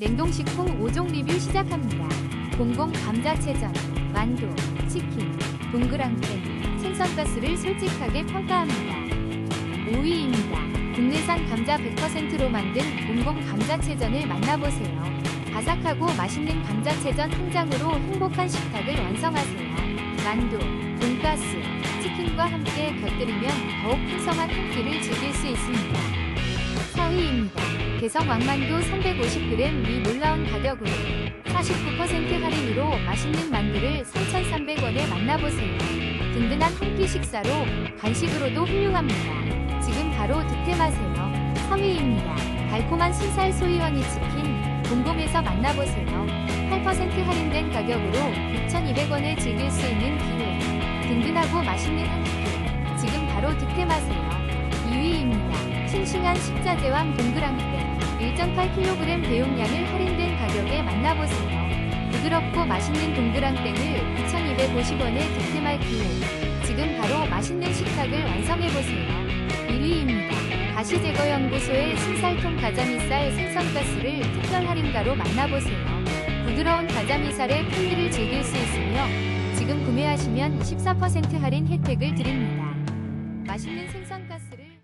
냉동식품 5종 리뷰 시작합니다. 공공 감자채전, 만두, 치킨, 동그랑땡, 생선가스를 솔직하게 평가합니다. 5위입니다. 국내산 감자 100%로 만든 공공 감자채전을 만나보세요. 바삭하고 맛있는 감자채전 한 장으로 행복한 식탁을 완성하세요. 만두, 돈가스, 치킨과 함께 곁들이면 더욱 풍성한 한 끼를 즐길 수 있습니다. 4위입니다. 개성 왕만두 350g 이 놀라운 가격으로 49% 할인으로 맛있는 만두를 3,300원에 만나보세요. 든든한 한 끼 식사로 간식으로도 훌륭합니다. 지금 바로 득템하세요. 3위입니다. 달콤한 순살 소이원이 치킨 공공에서 만나보세요. 8% 할인된 가격으로 6,200원에 즐길 수 있는 기회. 든든하고 맛있는 한 끼. 지금 바로 득템하세요. 2위입니다. 싱싱한 식자재왕 동그랑땡 1.8kg 배용량을 할인된 가격에 만나보세요. 부드럽고 맛있는 동그랑땡을 9,250원에 득템할 기회. 지금 바로 맛있는 식탁을 완성해보세요. 1위입니다. 가시제거연구소의 순살통 가자미살 생선가스를 특별 할인가로 만나보세요. 부드러운 가자미살의 풍미를 즐길 수 있으며 지금 구매하시면 14% 할인 혜택을 드립니다. 맛있는 생선가스를